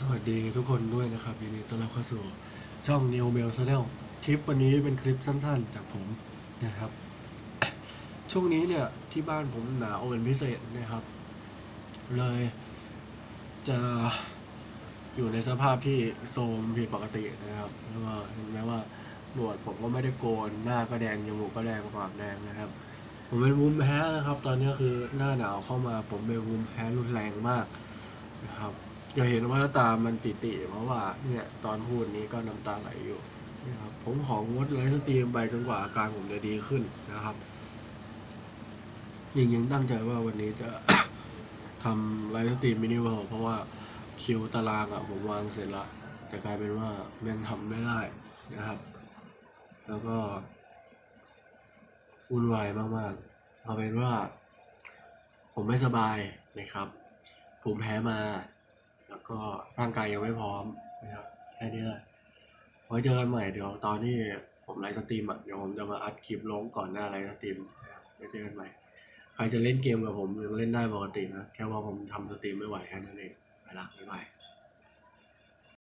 สวัสดีทุกคนด้วยนะครับยินดีต้อนรับเข้าสู่ช่อง New Mail Channel คลิปวันนี้เป็นคลิปสั้นๆ จากผมนะครับ ช่วงนี้เนี่ยที่บ้านผมหนาวเป็นพิเศษนะครับ เลยจะอยู่ในสภาพที่โทมผิดปกตินะครับแล้วก็เห็นไหมว่าหนวดผมก็ไม่ได้โกนหน้าก็แดงจมูกก็แดงปากแดงนะครับ ผมเป็นภูมแพ้นะครับ ตอนนี้คือหน้าหนาวเข้ามาผมเป็นภูมแพ้รุนแรงมากนะครับ จะเห็นว่าตามันติๆเพราะว่าเนี่ยตอนพูดนี้ก็น้ำตาไหลอยู่นะครับผมของงดไลฟ์สตรีมไปจนกว่าอาการผมจะดีขึ้นนะครับยังยังตั้งใจว่าวันนี้จะทำไลฟ์สตรีมมินิเวิลเพราะว่าคิวตารางอะผมวางเสร็จละแต่กลายเป็นว่าแม่งทำไม่ได้นะครับ แล้วก็วุ่นวายมากๆเอาเป็นว่า ผมไม่สบายนะครับภูมิแพ้มา แล้วก็ร่างกายยังไม่พร้อมนะครับแค่นี้แหละไว้เจอกันใหม่เดี๋ยวตอนที่ผมไลฟ์สตรีมอะเดี๋ยวผมจะมาอัดคลิปลงก่อนหน้าไลฟ์สตรีมนะครับไว้เจอกันใหม่ใครจะเล่นเกมกับผมยังเล่นได้ปกตินะ แค่ว่าผมทำสตรีมไม่ไหวแค่นั้นเองไปละบ๊ายบาย